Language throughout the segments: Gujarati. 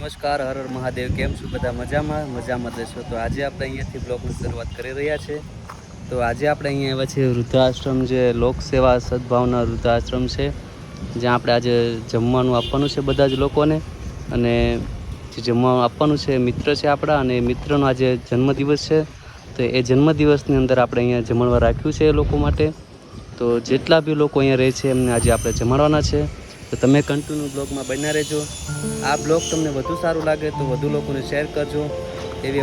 નમસ્કાર, હર હર મહાદેવ. કેમ છું બધા મજામાં? મજામાં દેશો તો આજે આપણે અહીંયાથી બ્લોગની શરૂઆત કરી રહ્યા છે. તો આજે આપણે અહીંયા આવ્યા છીએ વૃદ્ધાશ્રમ, જે લોકસેવા સદભાવના વૃદ્ધાશ્રમ છે, જ્યાં આપણે આજે જમવાનું આપવાનું છે બધા જ લોકોને. અને જે જમવાનું આપવાનું છે મિત્ર છે આપણા, અને મિત્રનો આજે જન્મદિવસ છે. તો એ જન્મદિવસની અંદર આપણે અહીંયા જમણવા રાખ્યું છે એ લોકો માટે. તો જેટલા બી લોકો અહીંયા રહે છે, એમને આજે આપણે જમાડવાના છે. તો તમે કન્ટિન્યુ બ્લોગમાં બન્યા રહેજો. આ બ્લોગ તમને વધુ સારું લાગે તો વધુ લોકોને શેર કરજો. એવી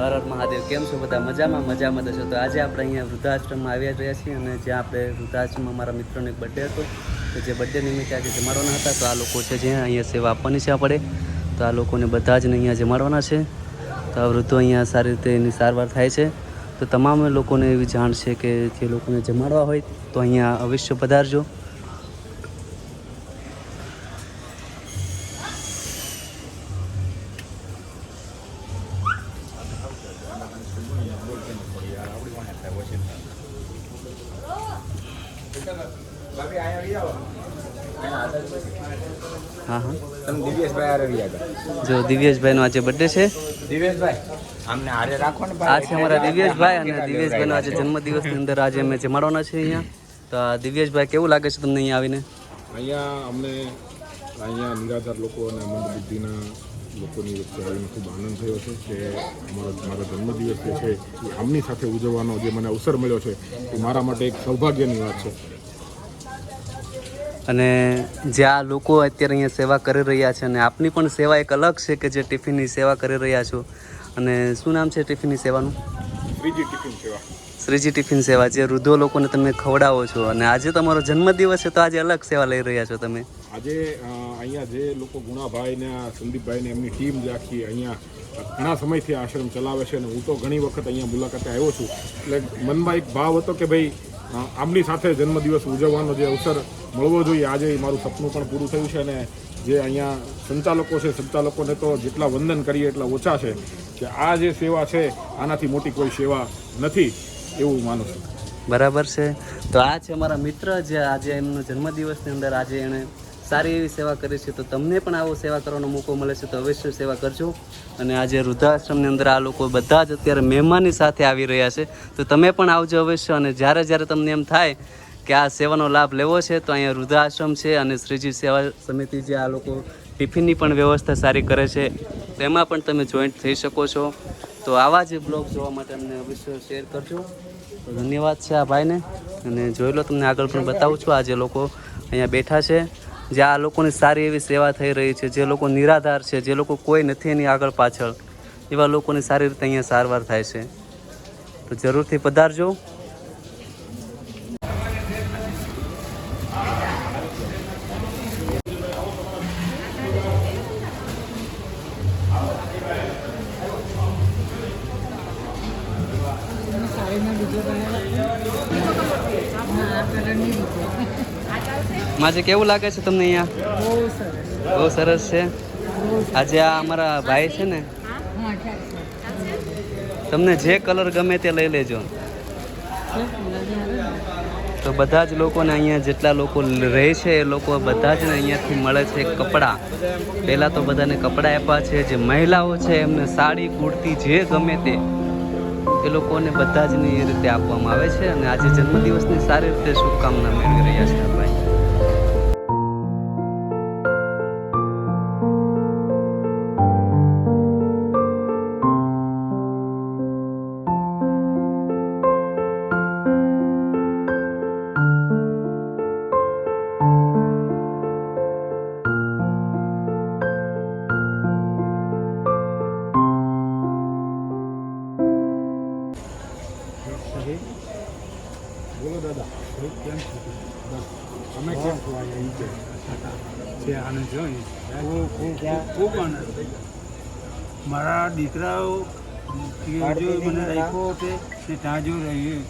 હર મહાદેવ, કેમ છો બધા? મજામાં? મજામાં થશો તો આજે આપણે અહીંયા વૃદ્ધાશ્રમમાં આવ્યા રહ્યા છીએ અને જ્યાં આપણે વૃદ્ધાશ્રમમાં મારા મિત્રનો એક બર્થડે હતો. તો જે બર્થડે નિમિત્તે આજે જમાડવાના હતા, તો આ લોકો છે જ્યાં અહીંયા સેવા આપવાની છે આપણે. તો આ લોકોને બધા જ અહીંયા જમાડવાના છે. તો આ વૃદ્ધો અહીંયા સારી રીતે એની સારવાર થાય છે. તો તમામ લોકોને એવી જાણ છે કે જે લોકોને જમાડવા હોય તો અહીંયા અવશ્ય પધારજો. હા હા. જો દિવ્યેશભાઈનો આજે બર્થડે છે. દિવ્યેશભાઈ અમને હારે રાખો ને આ છે અમારા દિવ્યેશભાઈ અને દિવ્યેશભાઈનો આજે જન્મદિવસની અંદર આજે અમે જમાડવાના છે અહીંયા. તો આ દિવ્યેશભાઈ કેવું લાગે છે તમને અહીંયા આવીને? અહીંયા અમને અહીંયા નિરાધાર લોકો અને મંદબુદ્ધિના લોકોની વચ્ચે આવીને ખૂબ આનંદ થયો છે કે અમારો મારો જન્મદિવસ જે છે એ આમની સાથે ઉજવવાનો જે મને અવસર મળ્યો છે એ મારા માટે એક સૌભાગ્યની વાત છે. અને જે આ લોકો અત્યારે અહીંયા સેવા કરી રહ્યા છે અને આપની પણ સેવા એક અલગ છે કે જે ટિફિનની સેવા કરી રહ્યા છો. અને શું નામ છે ટિફિનની સેવાનું? શ્રીજી ટિફિન સેવા. શ્રીજી ટિફિન સેવા જે વૃદ્ધો લોકોને તમે ખવડાવો છો. અને આજે તમારો જન્મદિવસ છે તો આજે અલગ સેવા લઈ રહ્યા છો તમે. આજે અહીંયા જે લોકો ગુણાભાઈ ને આ સંદીપભાઈ ને એમની ટીમ જે આખી અહીંયા ઘણા સમયથી આશ્રમ ચલાવે છે અને હું તો ઘણી વખત અહીંયા મુલાકાતે આવ્યો છું. એટલે મનમાં એક ભાવ હતો કે ભાઈ આમની સાથે જન્મદિવસ ઉજવવાનો જે અવસર મળવો જોઈએ. આજે એ મારું સપનું પણ પૂરું થયું છે અને જે અહીંયા સંચાલકો છે, સંચાલકોને તો જેટલા વંદન કરીએ એટલા ઓછા છે કે આ જે સેવા છે, આનાથી મોટી કોઈ સેવા નથી એવું માનું છું. બરાબર છે. તો આ છે અમારા મિત્ર જે આજે એમનો જન્મદિવસની અંદર આજે એણે સારી એવી સેવા કરી છે, તો તમને પણ આવો સેવા કરવાનો મોકો મળે છે, તો અવશ્ય સેવા કરજો. અને આજે વૃદ્ધાશ્રમની અંદર આ લોકો બધા જ અત્યારે મહેમાનની સાથે આવી રહ્યા છે, તો તમે પણ આવજો અવશ્ય. અને જ્યારે જ્યારે તમને એમ થાય કે આ સેવાનો લાભ લેવો છે, તો અહીંયા વૃદ્ધાશ્રમ છે અને શ્રીજી સેવા સમિતિ જે આ લોકો ટિફિનની પણ વ્યવસ્થા સારી કરે છે તેમાં પણ તમે જોઈન્ટ થઈ શકો છો. તો આવા જ બ્લોગ જોવા માટે અમને અવશ્ય શેર કરજો. તો ધન્યવાદ છે આ ભાઈને. અને જોઈ લો, તમને આગળ પણ બતાવું છું. આ જે લોકો અહીંયા બેઠા છે. જે આ લોકોની સારી એવી સેવા થઈ રહી છે, જે લોકો નિરાધાર છે, જે લોકો કોઈ નથી એની આગળ પાછળ, એવા લોકોની સારી રીતે અહીંયા સારવાર થાય છે. તો જરૂરથી પધારજો. માજે કેવું લાગે છે તમને અહીંયા? બહુ સરસ છે. આજે આ અમારા ભાઈ છે ને? તમને જે કલર ગમે તે લઈ લેજો. તો બધા જ લોકોને અહીંયા જેટલા લોકો રહે છે એ લોકો બધા જ અહીંયાથી મળે છે કપડાં. પહેલાં તો બધાને કપડાં આપ્યા છે, જે મહિલાઓ છે એમને સાડી, કુર્તી જે ગમે તે, એ લોકોને બધા જ એ રીતે આપવામાં આવે છે. અને આજે જન્મદિવસની સારી રીતે શુભકામના મેળવી રહ્યા છે આ છે ત્યાં જો રહ્યો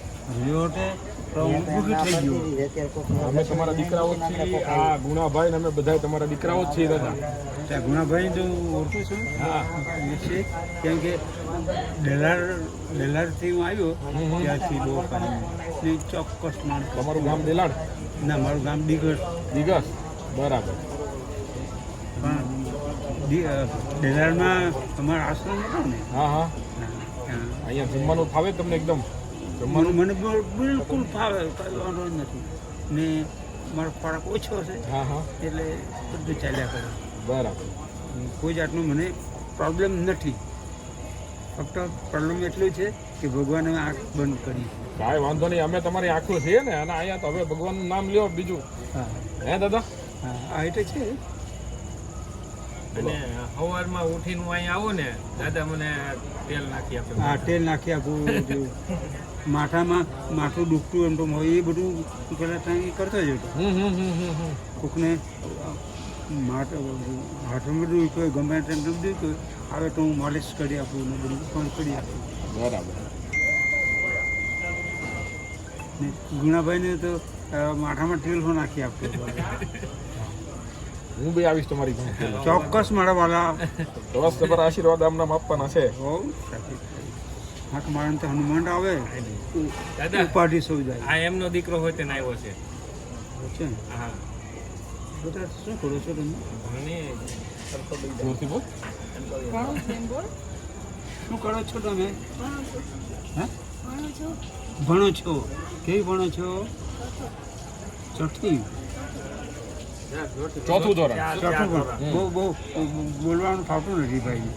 રહ્યો છે તો હું દુઃખી થઈ ગયો. અમે તમારા દીકરાઓ જ છીએ. આ ગુણાભાઈ અમે બધા તમારા દીકરાઓ જ છીએ દાદા. ત્યાં ગુણાભાઈ તો ઓળખું છું. હા. છે કેમ કે ડેલાર ડેલારથી હું આવ્યો ત્યાંથી બહુ ને ચોક્કસ માણસ. તમારું ગામ દેલાડ ના મારું ગામ દિગસ દિગસ બરાબર. પણ દી- તમારા આશ્રમ હતો ને. હા હા. અહીંયા જમવાનું ફાવે તમને એકદમ? જમવાનું? મને બિલકુલ ફાવે કંઈ વાંધો નથી. ને મારો ખોરાક ઓછો છે હા હા. એટલે બધું ચાલ્યા કરે. બરાબર. કોઈ જાતનું મને પ્રોબ્લેમ નથી. ફક્ત પ્રોબ્લેમ એટલું છે કે ભગવાને આંખ બંધ કરી કાંઈ વાંધો નહીં અમે તમારી આંખો છીએ ને અને અહીંયા તો હવે ભગવાનનું નામ લ્યો બીજું. હા. હે દાદા? હા આ એટલે છે? અને સવારમાં ઉઠીને હું અહીંયા આવું ને દાદા મને તેલ નાખી આપે. આ તેલ નાખી આપું માથામાં માથું દુખતું એમ તો હોય એ બધું પહેલાં ત્યાં કરતો જ હતો કોકને માથા હાથમાં બધું કોઈ ગમે તેમ દુખતું હોય આવે તો હું માલિશ કરી આપું ને બધું પણ કરી આપું. બરાબર. ગુણાભાઈને તો માથામાં તેલ પણ નાખી આપતો હું બી આવીશ તમારી પાસે ચોક્કસ મારા વાલા. બસ તમારા આશીર્વાદ આમના આપવાના છે. બહુ સાચી હા મારા તો હનુમાન આવે. દાદા ઉપાધિ સૌ જાય. આ એમનો દીકરો હોય તેને આવ્યો છે. છે ને? હા. બધા શું કરો છો તમે જોરથી બોલ. શું કરો છો તમે? હા? ભણો છો. કેવી ભણો છો? ચોથી ચોથું ધોરણ. ચોથું બહુ બહુ બોલવાનું થતું નથી ભાઈ.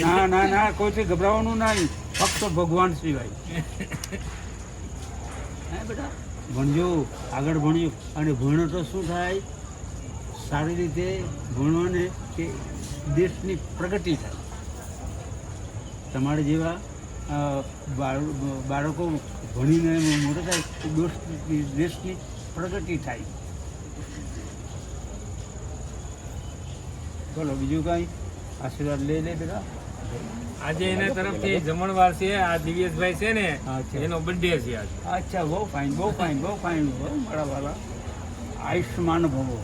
ના ના ના કોઈ ગભરાવાનું નહીં. ફક્ત ભગવાન સિવાય. બેટા? ભણજો આગળ ભણ્યો. અને ભણો તો શું થાય? સારી રીતે ભણવાને કે દેશની પ્રગતિ થાય. તમારે જેવા બાળકો ભણીને મોટા થાય તો દેશની દેશની પ્રગતિ થાય. બોલો બીજું કાંઈ? આશીર્વાદ લઈ લે બેટા. આજે એના તરફથી જમણવાર છે આ દિવ્યેશભાઈ છે ને એનો બર્થડે છે આજે. અચ્છા બહુ ફાઇન બહુ ફાઇન બહુ ફાઇન બહુ મારા વાલા. આયુષ્યમાન ભવો.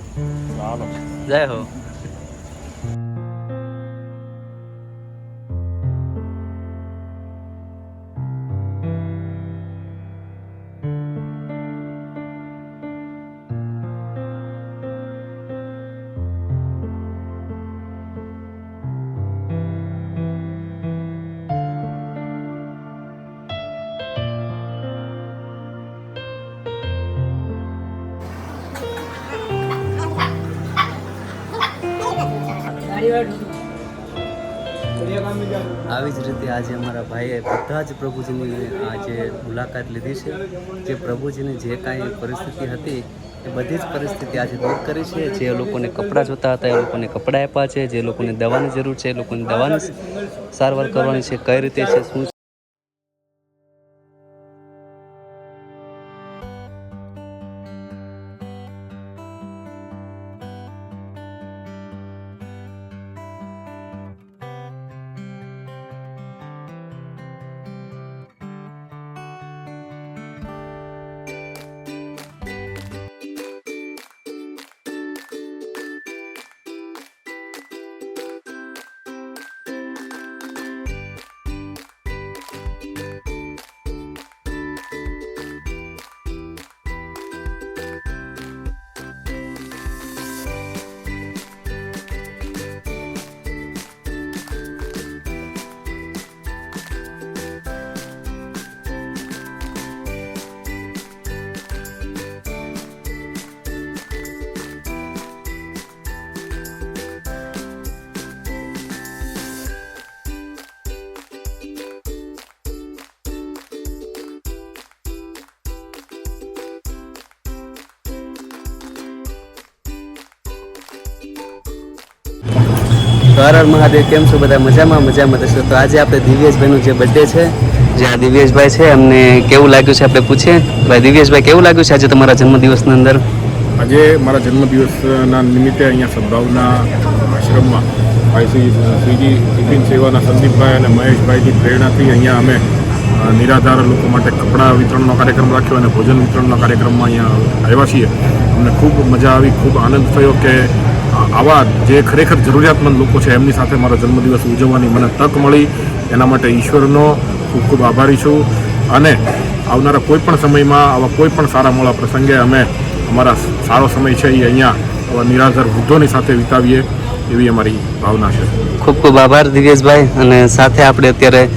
જય હો. આવી જ રીતે આજે અમારા ભાઈએ બધા જ પ્રભુજીની આજે મુલાકાત લીધી છે, જે પ્રભુજીની જે કાંઈ પરિસ્થિતિ હતી, એ બધી જ પરિસ્થિતિ આજે દૂર કરી છે. જે લોકોને કપડાં જોતા હતા, એ લોકોને કપડાં આપ્યા છે, જે લોકોને દવાની જરૂર છે, એ લોકોને દવાની સારવાર કરવાની છે, કઈ રીતે છે, શું છે હર મહાદેવ, કેમ છો બધા? મજામાં મજામાં. થશો તો આજે આપણે દિવ્યેશભાઈનો જે બર્થડે છે જે આ દિવ્યેશભાઈ છે એમને કેવું લાગ્યું છે આપણે પૂછીએ? ભાઈ, દિવ્યેશભાઈ, કેવું લાગ્યું છે આજે તમારા જન્મદિવસની અંદર? આજે મારા જન્મદિવસના નિમિત્તે અહીંયા સદભાવના આશ્રમમાં ભાઈ શ્રી, શ્રીજી ટિફિન સેવાના સંદીપભાઈ અને મહેશભાઈની પ્રેરણાથી અહીંયા અમે નિરાધાર લોકો માટે કપડાં વિતરણનો કાર્યક્રમ રાખ્યો અને ભોજન વિતરણનો કાર્યક્રમમાં અહીંયા આવ્યા છીએ. અમને ખૂબ મજા આવી, ખૂબ આનંદ થયો કે આવા જે ખરેખર જરૂરિયાતમંદ લોકો છે, એમની સાથે મારો જન્મદિવસ ઉજવવાની મને તક મળી. એના માટે ઈશ્વરનો ખૂબ ખૂબ આભારી છું. અને આવનારા કોઈપણ સમયમાં, આવા કોઈ પણ સારા મોડા પ્રસંગે અમે અમારા સારો સમય છે એ અહીંયા આવા નિરાધાર વૃદ્ધોની સાથે વિતાવીએ એવી અમારી ભાવના છે. ખૂબ ખૂબ આભાર દિવ્યેશભાઈ. અને સાથે આપણે અત્યારે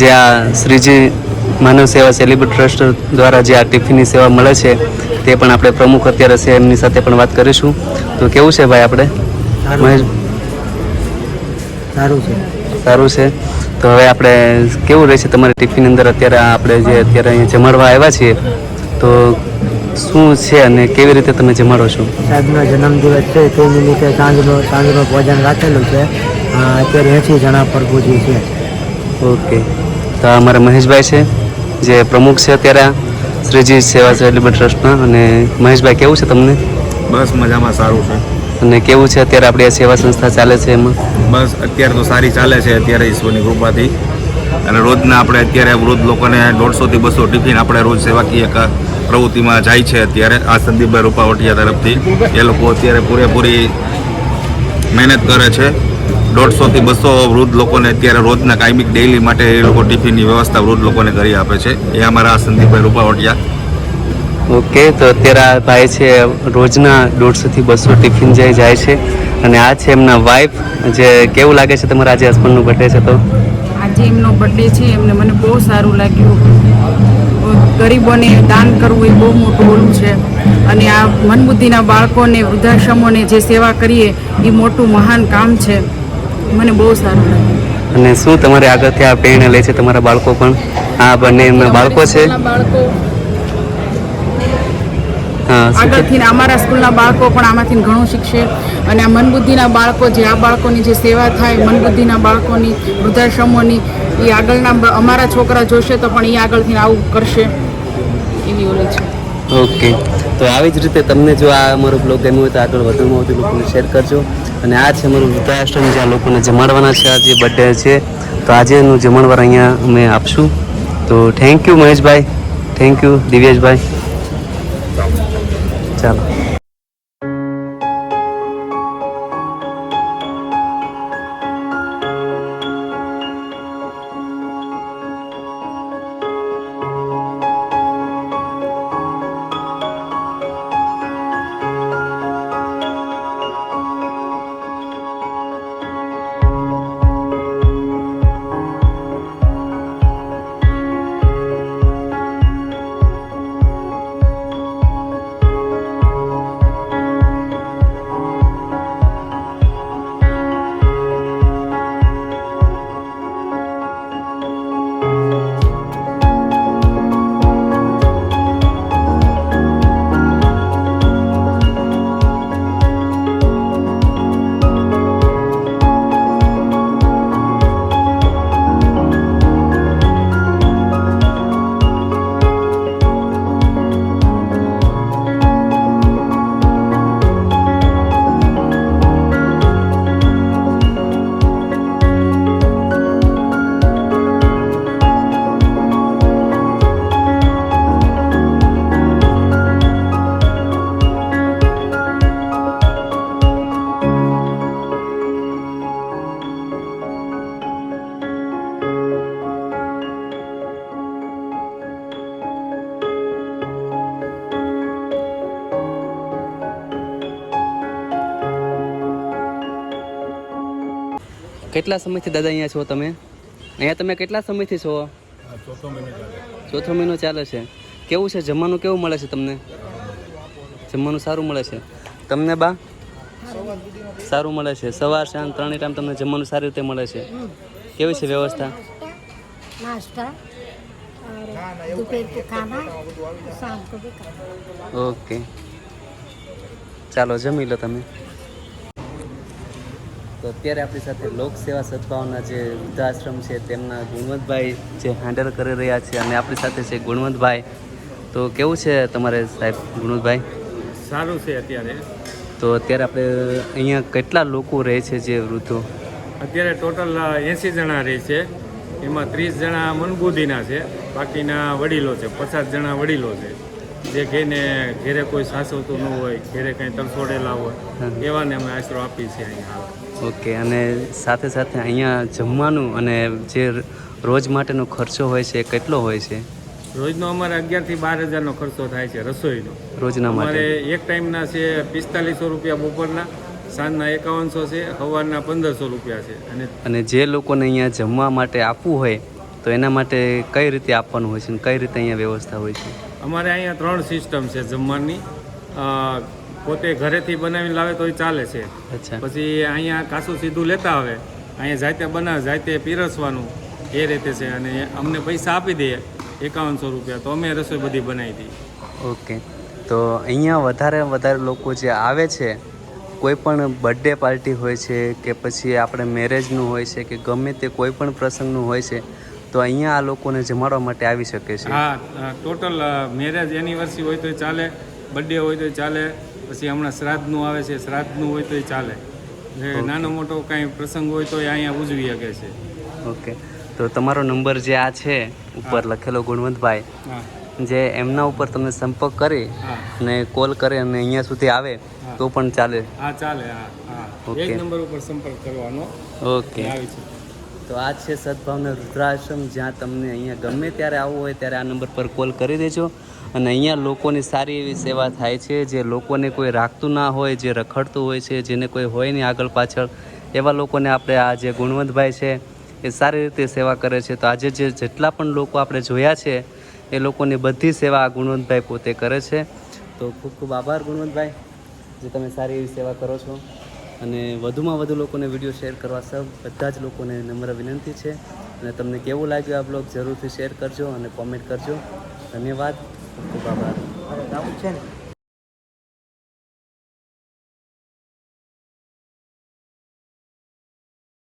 જે આ શ્રીજી માનવ સેવા સેલિબ્રેટ ટ્રસ્ટ દ્વારા જે આ ટિફિનની સેવા મળે છે તે પણ આપણે પ્રમુખ અત્યારે છે એમની સાથે પણ વાત કરીશું. તો કેવું છે ભાઈ આપણે? મહેશ સારું છે. સારું છે. તો હવે આપણે કેવું રહેશે તમારી ટિફિન અંદર? અત્યારે આપણે જે અત્યારે અહીંયા જમાડવા આવ્યા છીએ તો શું છે અને કેવી રીતે તમે જમાડો છો? સાહેબનો જન્મદિવસ છે તે નિમિત્તે સાંજનો સાંજનો ભોજન રાખેલું છે. અત્યારે એસી જણા પર પૂજી છે. ઓકે. તો અમારા મહેશભાઈ છે જે પ્રમુખ છે અત્યારે. શ્રીજી સેવા સેલિબ્રેટ ટ્રસ્ટના અને મહેશભાઈ કેવું છે તમને? બસ મજામાં સારું છે. અને કેવું છે અત્યારે આપણી આ સેવા સંસ્થા ચાલે છે એમાં? બસ અત્યારે તો સારી ચાલે છે અત્યારે ઈશ્વરની કૃપાથી. અને રોજના આપણે અત્યારે વૃદ્ધ લોકોને દોઢસોથી બસો ટિફિન આપણે રોજ સેવાકીય પ્રવૃત્તિમાં જાય છે અત્યારે આ સંદીપભાઈ રૂપાવટિયા તરફથી. એ લોકો અત્યારે પૂરેપૂરી મહેનત કરે છે. દોઢસોથી બસો વૃદ્ધ લોકોને અત્યારે રોજના કાયમિક ડેઇલી માટે એ લોકો ટિફિનની વ્યવસ્થા વૃદ્ધ લોકોને કરી આપે છે. એ અમારા આ સંદીપભાઈ રૂપાવટિયા. ઓકે તો અત્યારે આ ભાઈ છે રોજના દોઢસોથી બસો ટિફિન જે જાય છે અને આ છે એમના વાઈફ જે કેવું લાગે છે તમારા આજે હસબન્ડનું બર્થડે છે તો? આજે એમનો બર્થડે છે એમને મને બહુ સારું લાગ્યું. ગરીબોને દાન કરવું એ બહુ મોટું ઓલું છે. અને આ મનબુદ્ધિના બાળકોને વૃદ્ધાશ્રમોને જે સેવા કરીએ એ મોટું મહાન કામ છે. મને બહુ સારું લાગ્યું અને શું તમારે આગળથી આ પ્રેરણા લે છે તમારા બાળકો પણ? આ બંને એમના બાળકો છે? આગળથી અમારા સ્કૂલના બાળકો પણ આમાંથી ઘણું શીખશે. અને આ મનબુદ્ધિના બાળકો જે આ બાળકોની જે સેવા થાય મનબુદ્ધિના બાળકોની વૃદ્ધાશ્રમોની એ આગળના અમારા છોકરા જોશે તો પણ એ આગળથી આવું કરશે. એવી ઓલી છે. ઓકે. તો આવી જ રીતે તમને જો આ અમારો બ્લોગ ગમ્યો હોય તો આગળ વધુમાં વધુ લોકોને શેર કરજો. અને આ છે અમારું વૃદ્ધાશ્રમ આ લોકોને જમાડવાના છે. આજે બર્થડે છે. તો આજે એનું જમણવાર અહીંયા અમે આપશું. તો thank you Maheshbhai. Thank you Divyeshbhai. ચાલો. કેટલા સમયથી દાદા અહીંયા છો તમે? અહીંયા તમે કેટલા સમયથી છો? ચોથો મહિનો ચાલે. છે. કેવું છે? જમવાનું કેવું મળે છે તમને? જમવાનું સારું મળે છે. તમને બા? સારું મળે છે. સવાર સાંજ ત્રણેય ટાઈમ તમને જમવાનું સારી રીતે મળે છે. કેવી છે વ્યવસ્થા? ઓકે. ચાલો જમી લો તમે. તો અત્યારે આપણી સાથે લોક સેવા સદભાવના જે વૃદ્ધાશ્રમ છે તેમના ગુણવંતભાઈ જે હેન્ડલ કરી રહ્યા છે અને આપણી સાથે છે ગુણવંતભાઈ. તો કેવું છે તમારે સાહેબ ગુણવંતભાઈ? સારું છે અત્યારે. તો અત્યારે આપણે અહીંયા કેટલા લોકો રહે છે જે વૃદ્ધો? અત્યારે ટોટલ એંસી જણા રહે છે. એમાં ત્રીસ જણા મનબુદ્ધિના છે. બાકીના વડીલો છે. પચાસ જણા વડીલો છે. જે ઘેને ઘેરે કોઈ સાસવતું ન હોય ઘેરે કંઈ તરસોડેલા હોય એવાને અમે આશરો આપીએ છીએ અહીંયા. ઓકે અને સાથે સાથે અહીંયા જમવાનું અને જે રોજ માટેનો ખર્ચો હોય છે એ કેટલો હોય છે? રોજનો અમારે અગિયારથી બાર હજારનો ખર્ચો થાય છે રસોઈનો. રોજના અમારે માટે એક ટાઈમના છે પિસ્તાલીસો રૂપિયા બપોરના સાંજના એકાવનસો છે સવારના પંદરસો રૂપિયા છે. અને અને જે લોકોને અહીંયા જમવા માટે આપવું હોય તો એના માટે કઈ રીતે આપવાનું હોય છે અને કઈ રીતે અહીંયા વ્યવસ્થા હોય છે? અમારે અહીંયા ત્રણ સિસ્ટમ છે જમવાની. પોતે ઘરેથી બનાવીને લાવે તોય ચાલે છે. પછી અહીંયા કાસું સીધું લેતા આવે. અહીંયા જાતે બનાવે જાતે પીરસવાનું એ રીતે છે અને અમને પૈસા આપી દઈએ એકાવનસો રૂપિયા. તો અમે રસોઈ બધી બનાવી દઈએ. ઓકે. તો અહીંયા વધારે વધારે લોકો જે આવે છે કોઈ પણ બર્થડે પાર્ટી હોય છે કે પછી આપણે મેરેજનું હોય છે કે ગમે તે કોઈ પણ પ્રસંગનું હોય છે તો અહીંયા આ લોકોને જમાડવા માટે આવી શકે છે. હા ટોટલ મેરેજ એનિવર્સરી હોય તોય ચાલે બર્થડે હોય તોય ચાલે પછી હમણાં શ્રાદ્ધનું આવે છે શ્રાદ્ધનું હોય તો એ ચાલે એટલે નાનો મોટો કાંઈ પ્રસંગ હોય તો એ અહીંયા ઉજવી શકે છે. ઓકે. તો તમારો નંબર જે આ છે ઉપર લખેલો ગુણવંતભાઈ જે એમના ઉપર તમે સંપર્ક કરી અને કોલ કરે અને અહીંયા સુધી આવે તો પણ ચાલે. હા ચાલે હા ઓકે. નંબર ઉપર સંપર્ક કરવાનો. ઓકે. તો આ છે સદભાવના રુદ્રાશ્રમ જ્યાં તમને અહીંયા ગમે ત્યારે આવવું હોય ત્યારે આ નંબર પર કોલ કરી દેજો. અને અહીંયા લોકોની સારી એવી સેવા થાય છે, જે લોકોને કોઈ રાખતું ના હોય, જે રખડતું હોય છે, જેને કોઈ હોય નહીં આગળ પાછળ, એવા લોકોને આપણે આ જે ગુણવંતભાઈ છે, એ સારી રીતે સેવા કરે છે. તો આજે જે જેટલા પણ લોકો આપણે જોયા છે, એ લોકોની બધી સેવા આ ગુણવંતભાઈ પોતે કરે છે. તો ખૂબ ખૂબ આભાર ગુણવંતભાઈ, જે તમે સારી એવી સેવા કરો છો. અને વધુમાં વધુ લોકોને વીડિયો શેર કરવા સૌ, બધા જ લોકોને નમ્ર વિનંતી છે. અને તમને કેવું લાગ્યું આ બ્લોગ, જરૂરથી શેર કરજો અને કોમેન્ટ કરજો. ધન્યવાદ. ખૂબ આભાર મારે ગાવું છે ને?